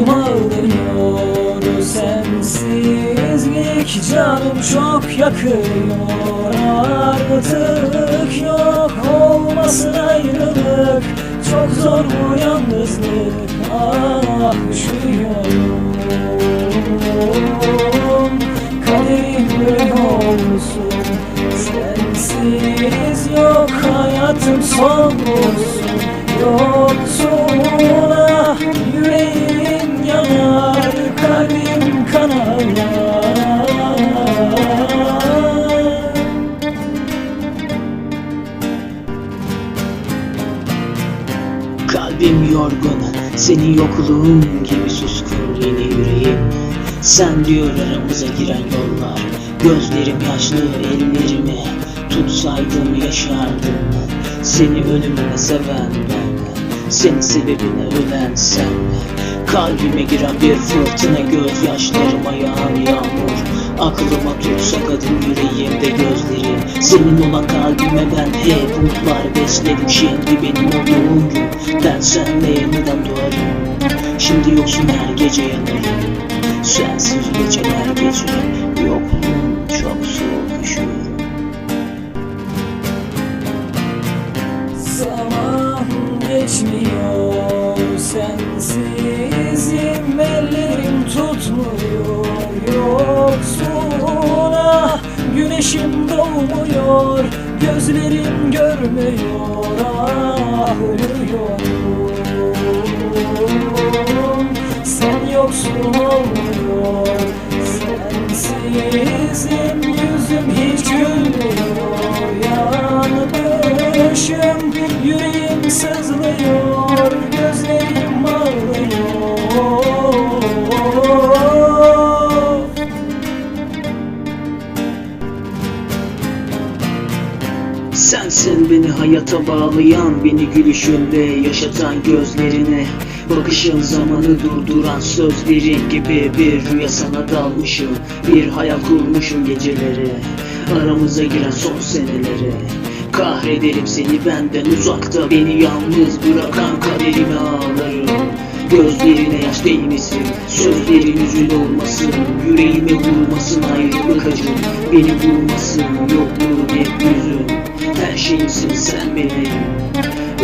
Ağlıyor Sensizlik canım çok yakıyor. Artık yok olmasın ayrılık. Çok zor bu yalnızlık Ah üşüyorum. Kaderim böyle olsun Sensiz yok hayatım son bulsun. Yoksuğuna yüreğim yorgun, senin yokluğun gibi suskun yine yüreğim. Sen diyor aramıza giren yollar. Gözlerim yaşlı ellerimi Tutsaydım yaşardım. Seni ölümüne seven ben. Senin sebebine ölen sen. Kalbime giren bir fırtına gözyaşlarıma yağan yağmur. Aklıma tutsa kadın yüreğimde Senin olan kalbime ben hep umutlar besledim Şimdi benim olduğum gün ben senle yeniden doğarım. Şimdi yoksun her gece yanarım Sensiz geceler gece Yokluğun çok güneşim doğmuyor Gözlerim görmüyor Ah ölüyorum. Sen yoksun olmuyor Sensizim yüzüm hiç gülmüyor. Yanmışım yüreğim sızlıyor Sensin beni hayata bağlayan Beni gülüşünle yaşatan gözlerine. Bakışın zamanı durduran sözleri gibi Bir rüya sana dalmışım Bir hayal kurmuşum geceleri Aramıza giren son seneleri Kahrederim seni benden uzakta Beni yalnız bırakan kaderime ağlarım. Gözlerine yaş değmesin Sözlerin yüzün olmasın Yüreğime vurmasın ayrılık acım Beni vurmasın yokluğun Her şeyimsin sen benim?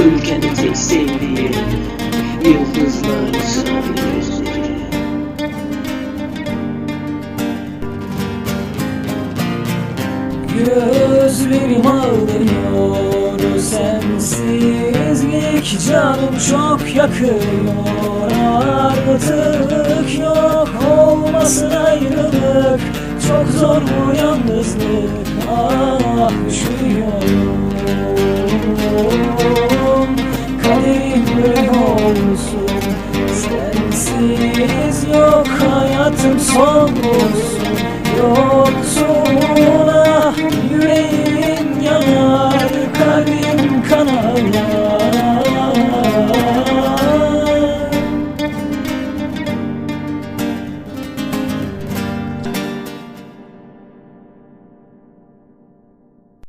Ölürken de tek sevdiğim Yıldızlar ısrar gözleri Gözlerim ağlıyor Sensizlik canım çok yakıyor. Artık yok çok zor bu yalnızlık. Ah düşüyorum Kaderim olsun. Sensiz yok hayatım son olsun Yoksun